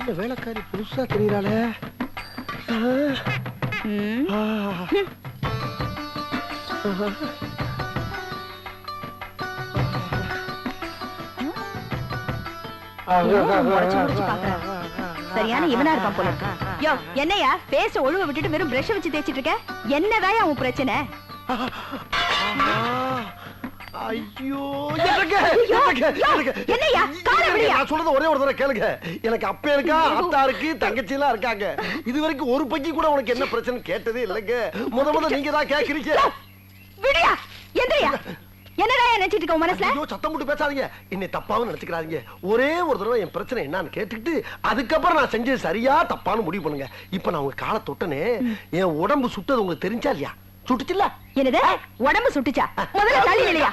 என்ன வேலைக்காரி புதுசா தெரியறாளே. சரியான இவனா இருப்பான் போல. யோ என்னையா பேச ஒழுவ விட்டுட்டு வெறும் பிரஷ் வச்சு தேய்ச்சிட்டு இருக்க? என்னதான் உன் பிரச்சனை? ஐயோ விடுயா. நான் சொல்றது ஒரே ஒரு தடவை கேளுங்க. எனக்கு அப்ப இருக்கா அத்தா இருக்கு தங்கச்சி எல்லாம் இருக்காங்க. இது வரைக்கும் ஒரு பக்கி கூட உனக்கு என்ன பிரச்சனை கேட்டதே இல்லைங்க. முத முத நீங்க தான் கேக்குறீங்க. விடியா? எந்திரியா? என்னடா நினைச்சிட்டு இருக்க மனசுல? ஐயோ சத்தம் போட்டு பேசாதீங்க. என்னை தப்பாவும் நினைச்சுக்கிறாதீங்க. ஒரே ஒரு தடவை என் பிரச்சனை என்னன்னு கேட்டுக்கிட்டு அதுக்கப்புறம் நான் செஞ்சது சரியா தப்பான்னு முடிவு பண்ணுங்க. இப்ப நான் உங்க காலை தொட்டனே என் உடம்பு சுட்டது உங்களுக்கு தெரிஞ்சா இல்லையா? சுட்டுச்சுல்ல? என்னது? உடம்பு சுட்டுச்சா? முதல்ல தள்ளி இல்லையா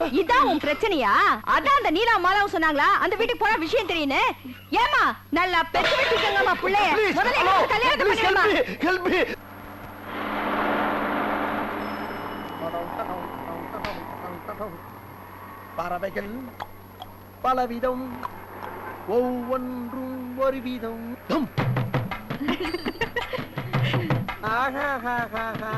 இதான் உன் பிரச்சனையா? அதான் அந்த நீலா மாலாவும் சொன்னாங்களா? அந்த வீட்டுக்கு போனா விஷயம் தெரியுன்னு ஏமா நல்லா பெத்து வச்சிருக்கங்கம்மா பிள்ளைய. முதல்ல கல்யாணத்தை பண்ணிடுமா? ஹெல்ப் மீ பறவைகள் பலவிதம் ஒவ்வொன்றும் ஒரு விதம் ஆஹாஹாஹாஹா.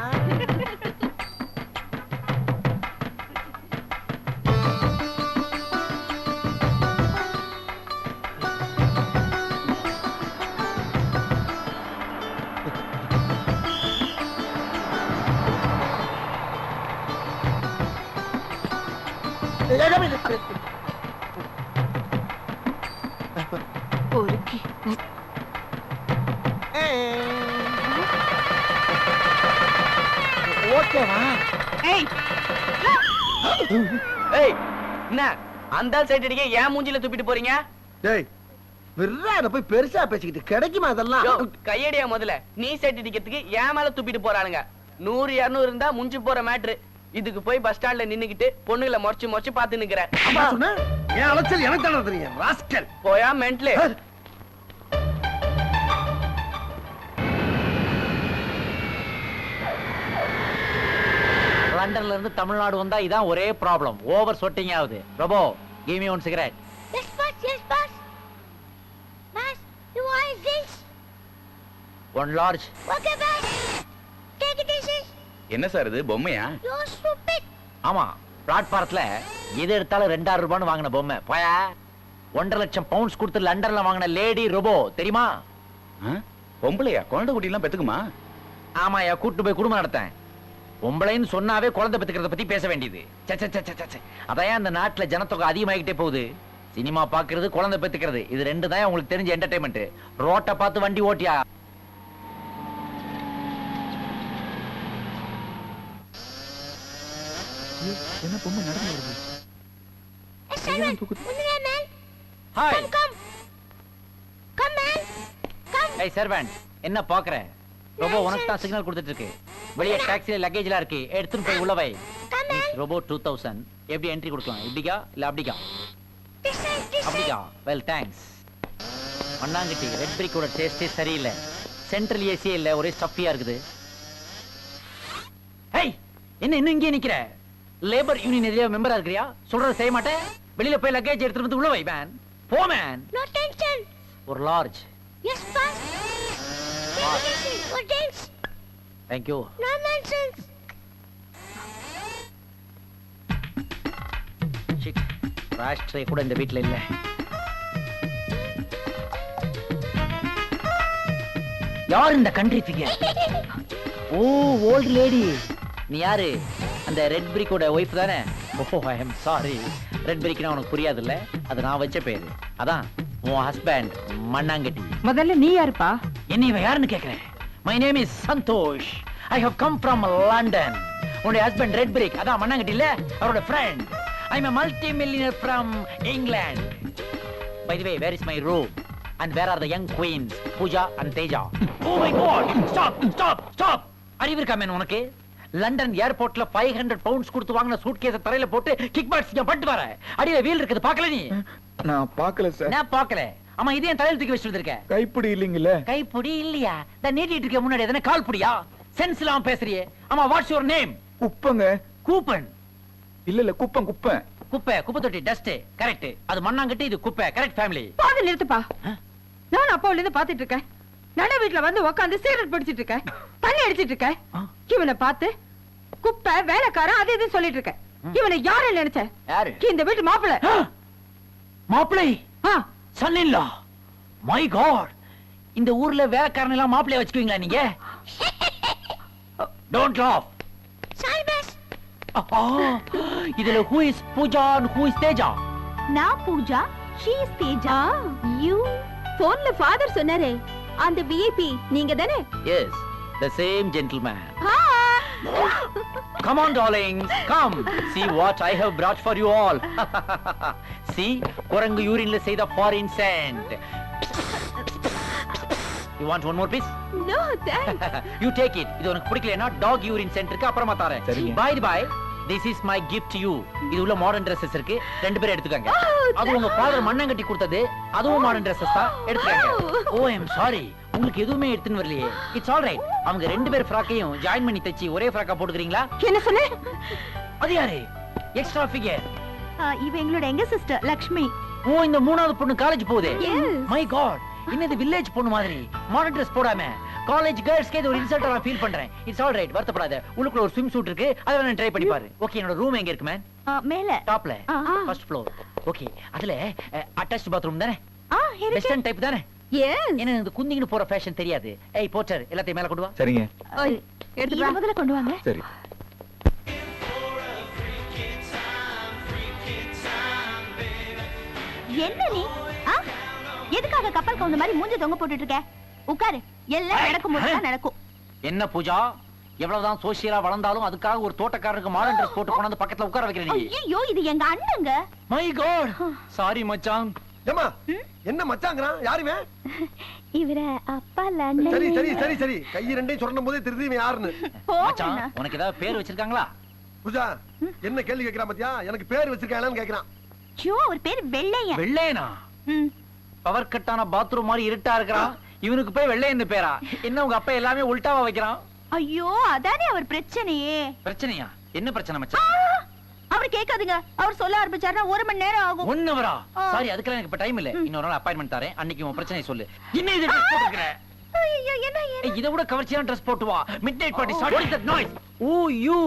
பொறுக்கி ஓகேவா ஏய் ஏய் என்ன அந்த சைடு அடிக்க ஏன் மூஞ்சில துப்பிட்டு போறீங்க டேய் விர்றாத போய் பெருசா பேசிக்கிட்டு கிடைக்குமா அதெல்லாம் யோ, கையடியா முதல்ல. நீ சைடு அடிக்கிறதுக்கு ஏன் மேல துப்பிட்டு போறானுங்க. நூறு இருநூறு இருந்தா முஞ்சி போற மேட்ரு. இதுக்கு போய் பஸ் ஸ்டாண்ட்ல நின்னுக்கிட்டு பொண்ணுகளை முறைச்சு முறைச்சு பாத்து நிக்கிறேன். என் அலைச்சல் எனக்கு தானே தெரியும்? ராஸ்கல் போயா மென்ட்லு லண்டன்ல இருந்து தமிழ்நாடு வந்தா இதான் ஒரே ப்ராப்ளம் ஓவர் சொட்டிங் ஆகுது. பிரபோ give me one cigarette Yes, boss. Yes, boss. Boss, you want this? One large Okay, boss. என்ன சார் இது பொம்மையா. ஆமா பிளாட்பாரத்துல எது எடுத்தாலும் ரெண்டாயிரம் ரூபான்னு வாங்கின பொம்மை. போயா? ஒன்றரை லட்சம் பவுண்ட்ஸ் கொடுத்து லண்டன்ல வாங்கின லேடி ரோபோ தெரியுமா? பொம்பளையா? குழந்தை குட்டி எல்லாம் பெத்துக்குமா? ஆமாயா கூட்டு போய் குடும்பம் நடத்தேன். பொம்பளைன்னு சொன்னாவே குழந்தை பெத்துக்கிறத பத்தி பேச வேண்டியது. அதான் இந்த நாட்டுல ஜனத்தொகை அதிகமாகிட்டே போகுது? சினிமா பாக்குறது குழந்தை பெத்துக்கிறது. இது ரெண்டு தான் உங்களுக்கு தெரிஞ்ச என்டர்டைன்மெண்ட் ரோட்டை பார்த்து வண்டி ஓட்டியா? என்ன பொம்மை நடந்து வருது. ஹாய். ஏய் சர்வன்ட் என்ன பாக்குற ரோபோ உனக்கு தான் சிக்னல் கொடுத்துட்டு இருக்கு வெளியே டாக்ஸில லக்கேஜ்லாம் இருக்கு. எடுத்துட்டு போய் உள்ள வை. Come, man. Robo two thousand எப்படி என்ட்ரி கொடுக்கலாம்? இப்படிக்கா? இல்ல அப்படிக்கா. அப்படிக்கா? வெல் தேங்க்ஸ் மண்ணாங்கட்டி ரெட் பிரிக்கோட டேஸ்டே சரியில்லை. சென்ட்ரல் ஏசியே இல்ல ஒரே ஸ்டஃபியா இருக்குது. என்ன இன்னும் இங்கே நிக்கிற? லேபர் யூனியன் எதிரே மெம்பரா இருக்கிறியா? சொல்றத செய்ய மாட்டேன். வெளியில போய் லக்கேஜ் எடுத்துட்டு வந்து உள்ள வை மேன் போ மேன் No tension. ஒரு large easy. No dance. Thank you No nonsense. சிக் ராஷ்ட்ரே கூட இந்த வீட்ல இல்ல. யார் இந்த country figure oh old lady நீ யாரு? அந்த ரெட் பிரிக்கோட ஒய்ஃப் தானே? Oh I am sorry red பிரிக்னா உனக்கு புரியாதுல்ல? அது நான் வச்ச பேரு. அதான் உன் ஹஸ்பண்ட் மண்ணாங்கட்டி. முதல்ல நீ யாருப்பா? என்ன இவ யாருன்னு கேக்குறேன்? My name is Santhosh. I have come from London உன்னுடைய ஹஸ்பண்ட் ரெட் பிரிக் அதான் மண்ணாங்கட்டி இல்ல? அவரோட friend I am multi millionaire from England by the way where is my room and where are the young queens Pooja and Teja oh my god stop stop stop அறிவு இருக்கா man உனக்கு? London ஏர்போர்ட்ல five hundred pounds கொடுத்து வாங்கின suit கேஸ தரையில போட்டு kick box பட்டு வர அடியில வீல் இருக்குது பாக்கல நீ? நான் பார்க்கல சார் நான் பாக்கல ஆமா இது என் தலையில தூக்கி வச்சுட்டு இருக்க கைப்பிடி இல்லைங்கல்ல? கைப்புடி இல்லையா? இந்த நீட்டிட்டு இருக்க முன்னாடி எதனா கால் புடியா சென்ஸ் இல்லாம பேசுறியே. ஆமா வாட்ஸ் யுவர் நேம் குப்பங்க. கூப்பன். இல்ல இல்ல குப்பம் குப்பம் குப்பை. குப்பை தொட்டி டஸ்ட் கரெக்ட் அது மண்ணாங்கட்டி இது குப்பை. கரெக்ட் ஃபேமிலி பாதி நிறுத்துப்பா. நான் அப்பாவுல இருந்து பாத்துட்டு இருக்கேன். நட வீட்டுல வந்து உட்காந்து சிகரெட் பிடிச்சிட்டு இருக்கேன் தண்ணி அடிச்சிட்டு இருக்கேன் இவனை பார்த்து குப்பை வேலைக்காரன் அது இதுன்னு சொல்லிட்டு இருக்கேன் இவனை யாரு நினைச்ச? இந்த வீட்டு மாப்பிள மாப்பிளை son in law my god இந்த ஊர்ல வேலைக்காரன் எல்லாம் மாப்பிளைய வச்சுக்குவீங்களா நீங்க? Don't laugh. இதுல who is Pooja who is Teja நான் Pooja she is Teja you போன்ல ஃபாதர் சொன்னாரே. அந்த விஐபி நீங்க தானே yes the same gentleman Come on, darlings, come. See what I have brought for you all. See, குரங்கு யூரின்ல செய்த foreign scent. You want one more piece? No thanks you take it. இது உனக்கு பிடிக்கலனா டாக் யூரின் சென்ட் இருக்கு அப்புறமா தரேன். சரிங்க. By is my gift to you. இது உள்ள மாடர்ன் Dresses இருக்கு. ரெண்டு பேரும் எடுத்துக்கங்க. அது உங்க ஃாதர் மண்ணங்கட்டி கொடுத்தது. அதுவும் மாடர்ன் Dresses தான். எடுத்துக்கங்க. Oh, I am sorry. உங்களுக்கு எதுவுமே எடுத்துன்னு வரலையே. It's all right. அவங்க ரெண்டு பேர் ஃப்ராக்கையும் ஜாயின் பண்ணி தச்சு ஒரே ஃப்ராக்கா போட்டுக்கிறீங்களா? என்ன சொன்ன அது யாரு? Extra figure. இவ எங்களோட எங்க சிஸ்டர் லக்ஷ்மி ஓ இந்த மூணாவது பொண்ணு காலேஜ் போகுது. My God. இன்னது வில்லேஜ் பொண்ணு மாதிரி மாடர்ன் Dress போடாம காலேஜ் கேர்ள்ஸ்க்கே இது ஒரு இன்சல்ட்டா நான் ஃபீல் பண்றேன். இட்ஸ் ஆல் ரைட் வருத்தப்படாத. உள்ளுக்குள்ள ஒரு ஸ்விம் சூட் இருக்கு. அதை வேணா ட்ரை பண்ணி பாரு. ஓகே என்னோட ரூம் எங்க இருக்கு மேன் மேல. டாப்ல. ஃபர்ஸ்ட் ஃப்ளோர் ஓகே அதுல அட்டாச் பாத்ரூம் தானே? ஆ இருக்கு. வெஸ்டர்ன் டைப் தானே? எஸ் எனக்கு இந்த குந்திங்கன்னு போற ஃபேஷன் தெரியாது. ஏய் போச்சர் எல்லாத்தையும் மேல கொண்டு வா. சரிங்க. எடுத்து முதல்ல கொண்டு வாங்க. சரி. என்ன நீ? ஆ? எதுக்காக கப்பல் கவுந்த மாதிரி மூஞ்ச தொங்க போட்டுட்டு இருக்க? உட்காரு. எல்லாம் நடக்கும் நடக்கும். என்ன பூஜா? எவ்வளவுதான் சோசியலா வளர்ந்தாலும் அதுக்காக ஒரு தோட்டக்காரருக்கு மாடர்ன் Dress போட்டு கொண்டாந்து பக்கத்துல உட்கார வைக்கிற நீ. ஐயோ இது எங்க அண்ணங்க? மை காட் சாரி மச்சான். ஏமா என்ன மச்சாங்கிறான்? யாருமே இவர அப்பா சரி சரி சரி சரி. கை ரெண்டையும் சுரண்டும் போதே திருதி இவன் யாருன்னு. மச்சான் உனக்கு ஏதாவது பேர் வச்சிருக்காங்களா? பூஜா என்ன கேள்வி கேக்குறான் பாத்தியா? எனக்கு பேர் வச்சிருக்காங்களான்னு கேக்குறான் ஐயோ ஒரு பேர் வெள்ளையன். வெள்ளையனா. பவர் கட்டான பாத்ரூம் மாதிரி இருட்டா இருக்கிறான். இவனுக்கு போய் வெள்ளையன்னு பேரா? என்ன உங்க அப்பா எல்லாமே உல்டாவா வைக்கிறான்? ஐயோ அதானே அவர் பிரச்சனையே. பிரச்சனையா? என்ன பிரச்சனை! மச்சான்? அவர் கேட்காதுங்க. அவர் சொல்ல ஆரம்பிச்சாருன்னா ஒரு மணி நேரம் ஆகும். ஒன் ஹவரா. சாரி அதுக்கெல்லாம் எனக்கு இப்ப டைம் இல்ல. இன்னொரு நாள் அப்பாயின்மெண்ட் தரேன். அன்னைக்கு உன் பிரச்சனை சொல்லு. என்ன இது ட்ரெஸ் போட்டுக்கிற என்ன ஏய், இதை விட கவர்ச்சியான ட்ரெஸ் போட்டு வா. Midnight party start what is that noise oh you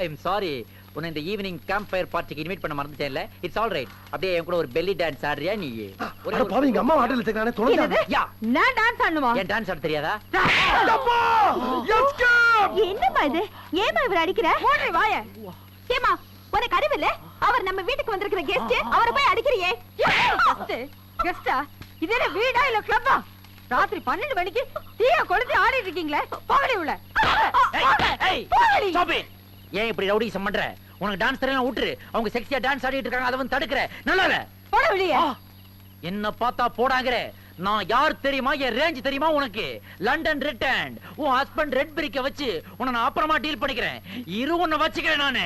I am sorry உன்னை இந்த ஈவினிங் கேம்ப் ஃபயர் பார்ட்டிக்கு இன்வைட் பண்ண மறந்துட்டேன்ல. இட்ஸ் ஆல் ரைட் அப்படியே என் கூட ஒரு பெல்லி டான்ஸ் ஆடுறியா நீ ஒரே பாவி எங்க அம்மா வாட்டில் வச்சிருக்கானே என்னது? தொலைஞ்சாத யா. நான் டான்ஸ் ஆடணுமா? ஏன் டான்ஸ் ஆட தெரியாதா? என்னம்மா இது? ஏமா இவர் அடிக்கிற? போடுறி வாய. ஏமா உனக்கு அறிவில்ல அவர் நம்ம வீட்டுக்கு வந்திருக்கிற கெஸ்ட் அவரை போய் அடிக்கிறியே. கெஸ்ட் கெஸ்டா இது என்ன வீடா இல்ல கிளப்பா ராத்திரி பன்னெண்டு மணிக்கு தீய கொளுத்தி ஆடிட்டு இருக்கீங்களே. போகடி உள்ள. ஏன் இப்படி ரவுடிசம் பண்ற உனக்கு டான்ஸ் தெரியலாம் விட்டுரு. அவங்க செக்ஸியா டான்ஸ் ஆடிட்டு இருக்காங்க அதை வந்து தடுக்கிற. நல்லா இல்ல? போட வெளியே. என்ன பார்த்தா போடாங்கற. நான் யார் தெரியுமா? என் ரேஞ்ச் தெரியுமா உனக்கு? லண்டன் ரிட்டர்ன் உன் ஹஸ்பண்ட் ரெட் பிரிக்க வச்சு உன்னை நான் அப்புறமா டீல் பண்ணிக்கிறேன். இரு உன்னை வச்சுக்கிறேன் நானு.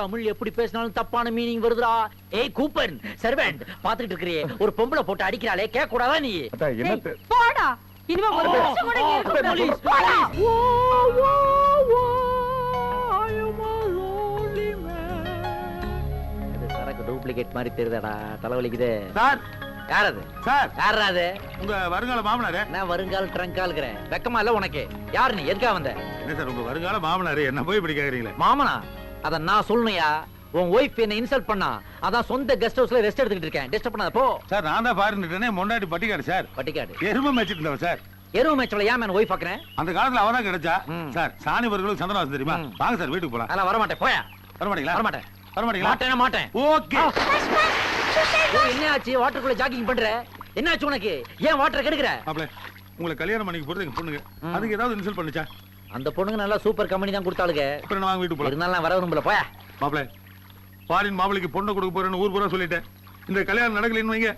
தமிழ் எப்படி பேசினாலும் தப்பான மீனிங் வருதுடா. ஏய் கூப்பன் சர்வெண்ட் பாத்துக்கிட்டு இருக்கிறியே. ஒரு பொம்பளை போட்டு அடிக்கிறாளே கேட்க கூடாதா நீ போடா. இனிமே ஒரு கூடாது. போலீஸ், டூப்ளிகேட் மாதிரி தெரியுதாடா? தலைவலிக்குது. சார். யார் அது சார். யாரா அது? உங்க வருங்கால மாமனாரு? நான் வருங்கால் ட்ரங்கால்கிறேன் வெக்கமா இல்ல உனக்கு. யார் நீ? எதுக்கா வந்த? என்ன சார் உங்க வருங்கால மாமனாரு? என்ன போய் இப்படி கேக்குறீங்களே? மாமனா அத நான் சொல்லணுயா உன் ஒய்ஃப் என்ன இன்சல்ட் பண்ணா அதான் சொந்த கெஸ்ட் ஹவுஸ்ல ரெஸ்ட் எடுத்துக்கிட்டு இருக்கேன். டிஸ்டர்ப் பண்ணாத போ. சார் நான் தான் பாருந்துட்டேனே முன்னாடி பட்டிக்காடு சார். பட்டிக்காடு. எருமை மேய்ச்சிட்டு இருந்தவன் சார். எருவு மேட்ச்ல ஏன் மேன் ஒய்ஃப் பாக்குறேன்? அந்த காலத்துல அவதான் கிடைச்சா. சார் சாணிபர்களுக்கு சந்திரவாசம் தெரியுமா? ம். வாங்க சார் வீட்டுக்கு போலாம். அதெல்லாம் வர மாட்டேன் போயா. வர மாட்டீங்களா வர மாட்டேன் மாட்டேன். ஓகே. என்ன ஆச்சு வாட்டருக்குள்ள ஜாக்கிங் பண்ற? என்ன ஆச்சு உனக்கு? ஏன் வாட்டர் கெடுக்கிற? மாப்ள உங்களை கல்யாணம் பண்ணிக்க போறது எங்க பொண்ணுங்க. அதுக்கு ஏதாவது இன்சல்ட் பண்ணுச்சா? அந்த பொண்ணுங்க நல்லா சூப்பர் கம்பெனி தான் கொடுத்தாளுங்க. அப்புறம் நான் வாங்க வீட்டுக்கு போலாம். இருந்தாலும் வர விரும்பல. போயா. மாப்ள ஃபாரின் மாப்பிளைக்கு பொண்ணை கொடுக்க போறேன்னு ஊர் பூரா சொல்லிட்டேன். இந்த கல்யாணம் நடக்கலைன்னு வைங்க.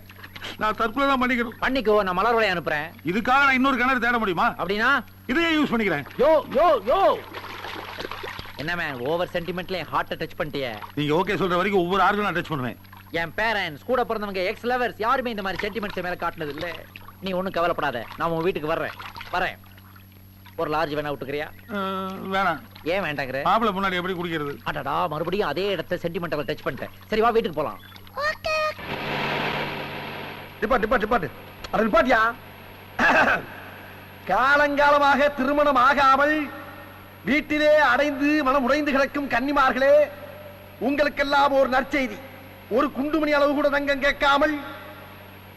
நான் தற்கொலை தான் பண்ணிக்கணும். பண்ணிக்கோ நான் மலர் வளையம் அனுப்புறேன். இதுக்காக நான் இன்னொரு கிணறு தேட முடியுமா? அப்படின்னா? இதையே யூஸ் பண்ணிக்கிறேன். யோ யோ யோ. என்ன மேன் ஓவர் சென்டிமெண்ட்ல என் ஹார்ட்டை டச் பண்ணிட்டியே? நீங்க ஓகே சொல்ற வரைக்கும் ஒவ்வொரு ஆர்க்கும் நான் டச் பண்ணுவேன். என் பேரண்ட்ஸ் கூட பிறந்தவங்க எக்ஸ் லவர்ஸ் யாருமே இந்த மாதிரி சென்டிமெண்ட்ஸ் மேல காட்டினது இல்ல. நீ ஒண்ணும் கவலைப்படாத நான் உன் வீட்டுக்கு வர்றேன். வரேன். ஒரு லார்ஜ் வேணா விட்டுக்கிறியா? வேணாம். ஏன் வேண்டாங்கிற? மாப்பிள்ளை முன்னாடி எப்படி குடிக்கிறது? அடடா மறுபடியும் அதே இடத்த சென்டிமெண்டல் டச் பண்ணிட்டேன். சரி வா வீட்டுக்கு போலாம். டிப்பாட் டிப்பாட் டிப்பாட் அட நிப்பாட்டியா? காலங்காலமாக திருமணம் ஆகாமல் வீட்டிலே அடைந்து மனம் உடைந்து கிடக்கும் கன்னிமார்களே உங்களுக்கெல்லாம் ஒரு நற்செய்தி. ஒரு குண்டுமணி அளவு கூட தங்கம் கேட்காமல்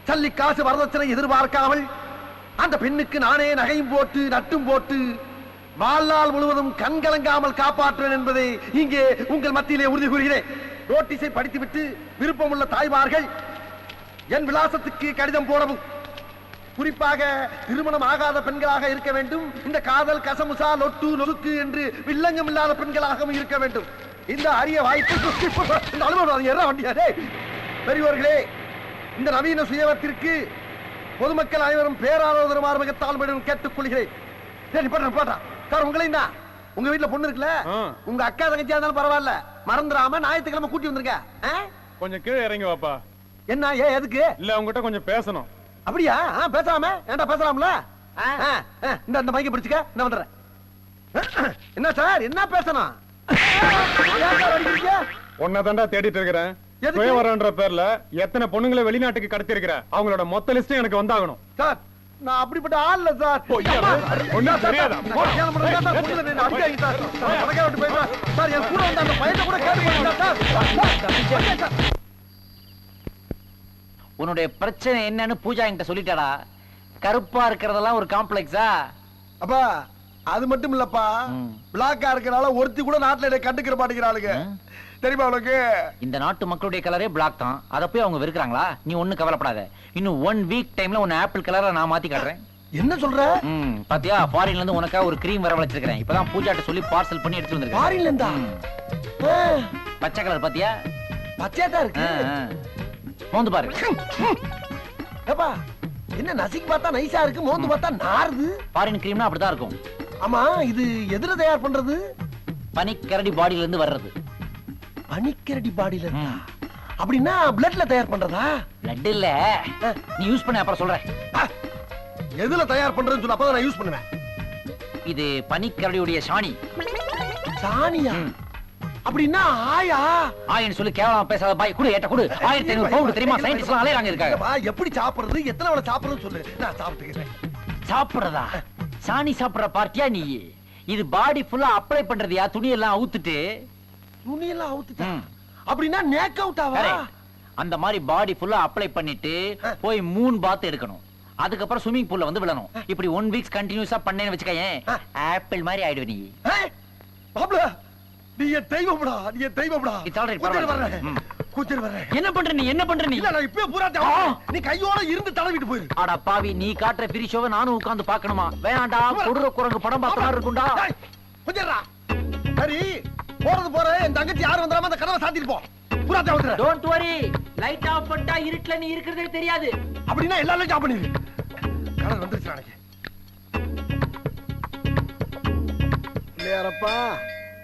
சல்லி காசு வரதட்சணை எதிர்பார்க்காமல் அந்த பெண்ணுக்கு நானே நகையும் போட்டு நட்டும் போட்டு வாழ்நாள் முழுவதும் கண்கலங்காமல் காப்பாற்றுவேன் என்பதை இங்கே உங்கள் மத்தியிலே உறுதி கூறுகிறேன். நோட்டீஸை படித்துவிட்டு விருப்பமுள்ள தாய்மார்கள் என் விலாசத்துக்கு கடிதம் போடவும். குறிப்பாக திருமணம் ஆகாத பெண்களாக இருக்க வேண்டும். இந்த காதல் கசமுசா லொட்டு நொறுக்கு என்று வில்லங்கம் இல்லாத பெண்களாகவும் இருக்க வேண்டும். இந்த அரிய வாய்ப்பு இந்த அனுபவம் என்ன வண்டியா டேய்? பெரியவர்களே இந்த நவீன சுயவத்திற்கு பொதுமக்கள் அனைவரும் பேராதரவு மார்பகத்தால் மேடம் கேட்டுக் கொள்கிறேன் சரி போட்டா போட்டா சார் உங்களையும் தான் உங்க வீட்டுல பொண்ணு இருக்குல்ல? உங்க அக்கா தங்கச்சியா இருந்தாலும் பரவாயில்ல. மறந்துடாம ஞாயிற்றுக்கிழமை கூட்டி வந்துருங்க ஆ? கொஞ்சம் கீழே இறங்கி வாப்பா. என்ன ஏன் எதுக்கு? இல்ல உங்ககிட்ட கொஞ்சம் பேசணும். அப்படியா? ஆ, பேசலாமே? ஏன்டா பேசலாம்ல? ஆ. ஆ, ஆ, இந்த இந்த மைக்க பிடிச்சுக்க. இந்த வந்துடுறேன். என்ன சார்? என்ன பேசணும்? ஏன் சார் அடிக்கிறீங்க? உன்னை தாண்டா தேடிட்டு இருக்கிறேன்? சுயவரன்ற பேர்ல எத்தனை பொண்ணுங்களை வெளிநாட்டுக்கு கடத்தி இருக்கிற அவங்களோட மொத்த லிஸ்டும் எனக்கு வந்தாகணும். சார் நான் அப்படிப்பட்ட ஆள் இல்ல சார்? ஒண்ணும் தெரியாதா? சார், என் கூட வந்த அந்த பையனை கூட கேட்டு சார். உன்னுடைய பிரச்சனை என்னன்னு பூஜா என்கிட்ட சொல்லிட்டாடா. கருப்பா இருக்கிறதெல்லாம் ஒரு காம்ப்ளெக்ஸா அப்பா அது மட்டும் இல்லப்பா. பிளாக்கா இருக்கனால ஒருத்தி கூட நாட்டுல என்னை கண்டுக்கிற மாட்டேங்கிறாளுங்க. தெரியுமா உனக்கு? இந்த நாட்டு மக்களுடைய கலரே பிளாக் தான். அதை போய் அவங்க வெறுக்கிறாங்களா? நீ ஒண்ணும் கவலைப்படாத. இன்னும் ஒன் வீக் டைம்ல உன்னை ஆப்பிள் கலரா நான் மாத்தி காட்டுறேன். என்ன சொல்ற? ம் பாத்தியா? ஃபாரின்ல இருந்து உனக்கா ஒரு கிரீம் வரவழைச்சிருக்கேன் இப்பதான் பூஜாட்ட சொல்லி பார்சல் பண்ணி எடுத்து வந்திருக்கேன். ஃபாரின்ல இருந்தா? பச்சை கலர் பாத்தியா? பச்சையா தான் இருக்கு. மோந்து பாரு. ஏப்பா என்ன நசிக்கு பார்த்தா நைஸா இருக்கு மோந்து பார்த்தா நாறுது? ஃபாரின் கிரீம்னா அப்படிதான் இருக்கும். ஆமா இது எதுல தயார் பண்றது? பனிக்கரடி பாடியில இருந்து வர்றது. பனிக்கரடி பாடியில இருந்தா. அப்படின்னா பிளட்ல தயார் பண்றதா? லட்டு இல்ல. நீ யூஸ் பண்ண அப்புறம் சொல்றேன். ஆ, எதுல தயார் பண்றதுன்னு சொல்ல அப்பதான் நான் யூஸ் பண்ணுவேன். இது பனிக்கரடியுடைய சாணி. சாணியா. அப்படின்னா ஆயா? ஆயின்னு சொல்லி கேவலமா பேசாத பாய் குடு ஏட்ட குடு. ஆயிரத்தி ஐநூறு பவுண்ட் தெரியுமா? சயின்டிஸ்ட் எல்லாம் அலையறாங்க இருக்காங்க எப்படி சாப்பிடுறது? எத்தனை வேளை சாப்பிடுறதுன்னு சொல்லு. நான் சாப்பிட்டுக்கிறேன். சாப்பிடுறதா? சாணி சாப்பிடுற பார்ட்டியா நீ? இது பாடி ஃபுல்லா அப்ளை பண்றதுயா? துணி எல்லாம் அவுத்துட்டு? அவுத்துட்டா. அப்படின்னா நேக் அவுட் ஆவா. அந்த மாதிரி பாடி ஃபுல்லா அப்ளை பண்ணிட்டு போய் மூணு பாத் எடுக்கணும். அதுக்கப்புறம் ஸ்விமிங் பூல்ல வந்து விழணும். இப்படி ஒன் வீக்ஸ் கண்டினியூஸா பண்ணேன்னு வச்சுக்கயேன். ஆ. ஆப்பிள் மாதிரி ஆயிடுவ நீ. நீ என் தெய்வம்டா நீ என் தெய்வம்டா. வர்றேன். கொஞ்சம் வர்றேன். என்ன பண்ற நீ என்ன பண்ற நீ? இல்ல நான் இப்பவே பூரா தேவை. நீ கையோட இருந்து தடவிட்டு போயிரு. அட பாவி நீ காட்டுற பிரி ஷோவை நானும் உட்கார்ந்து பார்க்கணுமா? வேணாண்டா கொடுற குரங்கு படம் பார்த்த மாதிரி இருக்கும்டா. டேய், கொஞ்சம் இருடா. சரி போறது போற என் தங்கச்சி யாரும் வந்துடாம அந்த கதவை சாத்திட்டு போ. பூரா டோன்ட் வரி லைட் ஆஃப் பண்ணிட்டா இருட்டுல நீ இருக்கிறதே தெரியாது. அப்படின்னா பண்ணிரு. வந்துருச்சு நாளைக்கு. இல்லையாரப்பா.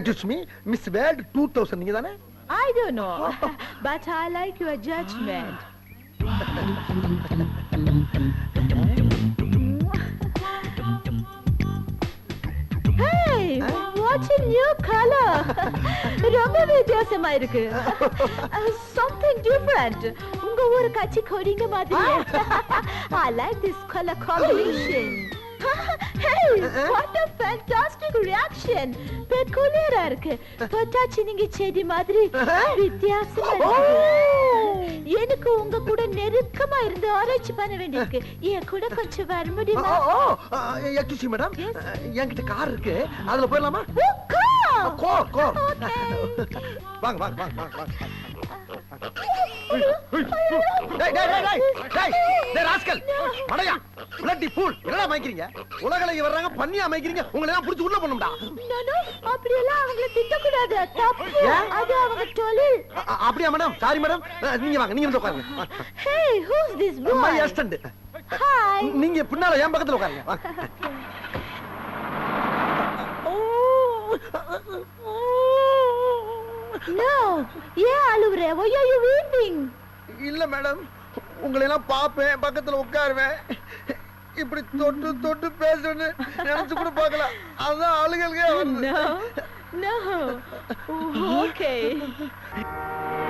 adjust me miss world two thousand நீங்க தானே? I don't know but I like your judgement watch in new colour ரொம்ப வித்தியாசமா இருக்கு. சம்திங் டிஃபரண்ட் உங்க ஊர் கட்சி கொடிங்க மாதிரி. I like this colour combination Hey, what a fantastic reaction! பெக்குலியரா இருக்கு தொட்டாச்சு நீங்க செடி மாதிரி வித்தியாசமா இருக்கு எனக்கு உங்க கூட நெருக்கமா இருந்து ஆராய்ச்சி பண்ண வேண்டியிருக்கு என் கூட கொஞ்சம் வர முடியுமா எக்ஸ்கூஸ் மேடம். என்கிட்ட கார் இருக்கு அதுல போயிடலாமா! கோர் கோர். வாங்க வாங்க வாங்க வாங்க உலகலைக்கு வர்றாங்க பண்ணி அமைக்கிறீங்க உங்களை எல்லாம் புடிச்சு உள்ள பண்ணும்டா நானு அப்படியெல்லாம் அவங்கள திட்டக்கூடாது? அது அவங்க தொழில். அப்படியா மேடம்? Sorry madam. நீங்க வாங்க நீங்க வந்து உட்காருங்க. Hey who's this my boy assistant hi நீங்க பின்னால என் பக்கத்துல உட்காருங்க. வாங்க. நோ ஏன் அழுவுற? Why are you weeping? இல்ல மேடம் உங்களை எல்லாம் பாப்பேன் பக்கத்துல உட்காருவேன். இப்படி தொட்டு தொட்டு பேசுன்னு நினைச்சு கூட பார்க்கல. அதான் ஆளுகளுக்கே வருது. No. Okay. ஏய்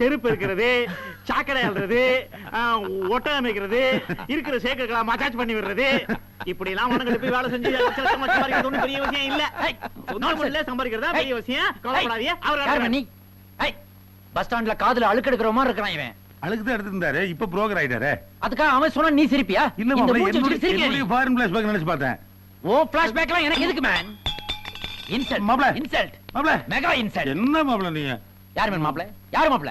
தெருப்பு இருக்கிறது சாக்கடை அல்றது ஒட்டகம் அமைக்கிறது இருக்கிற சேக்கெல்லாம் மசாஜ் பண்ணி விடுறது. இப்படி எல்லாம் உனக்கு போய் வேலை செஞ்சு சம்பாதிக்கிறது பெரிய விஷயம் இல்ல. ஏய், சொந்த முறையில சம்பாதிக்கிறதா பெரிய விஷயம்? கவலைப்படாதீங்க. அவர் நீ? பஸ் ஸ்டாண்ட்ல காதுல அழுக்கு எடுக்கிற மாதிரி இருக்கிறான் இவன். அழுக்கு தான் எடுத்திருந்தாரு இப்ப புரோக்கர் ஆயிட்டாரு. அதுக்காக அவன் சொன்னா நீ சிரிப்பியா? இல்ல என்னுடைய ஃபாரின் பிளேஸ் பேக் நினைச்சு பார்த்தேன். ஓ பிளாஷ்பேக்லாம் எனக்கு எதுக்கு மேன் இன்சல்ட் மாப்ள. இன்சல்ட் மாப்பிள்ள மெகா இன்சல்ட் என்ன மாப்பிள்ள நீங்க யார் மேன் மாப்ள யார் மாப்ள